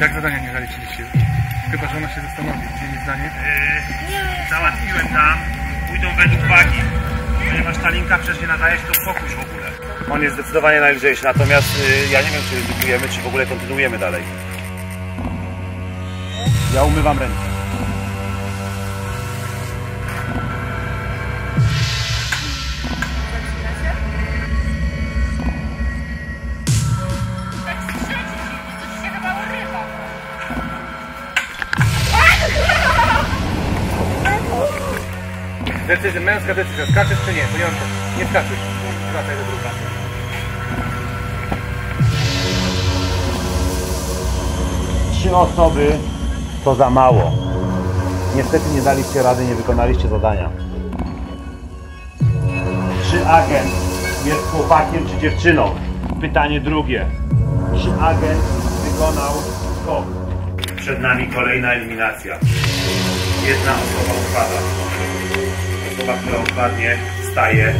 Jak zadania nie zaliczyliście? Chyba, że ona się zastanowi. Zmieni zdanie? Yy, załatwiłem tam. Pójdą według wagi. Ponieważ ta linka przecież nie nadaje się do spokój w ogóle. On jest zdecydowanie najlżejszy, natomiast yy, ja nie wiem, czy ryzykujemy, czy w ogóle kontynuujemy dalej. Ja umywam ręce. Decyzja, męska decyzja. Skaczesz czy nie? Bo nie Nie skaczesz. Wracaj do druga. Trzy osoby to za mało. Niestety nie daliście rady, nie wykonaliście zadania. Czy agent jest chłopakiem czy dziewczyną? Pytanie drugie. Czy agent wykonał skok? Przed nami kolejna eliminacja. Jedna osoba odpada. Która odpadnie, wstaje.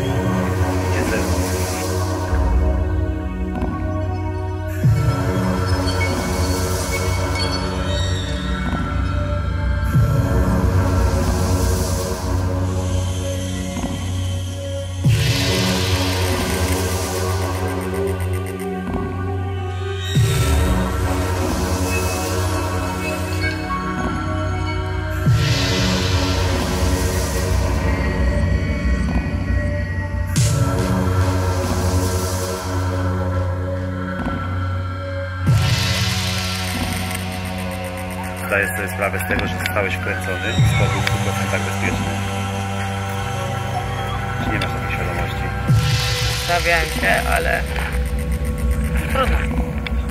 Zdaję sobie sprawę z tego, że zostałeś wkręcony w 100% bezpieczny. Czy nie masz takiej świadomości? Stawiałem się, ale trudno.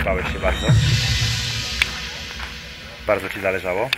Bałeś się bardzo? Bardzo ci zależało?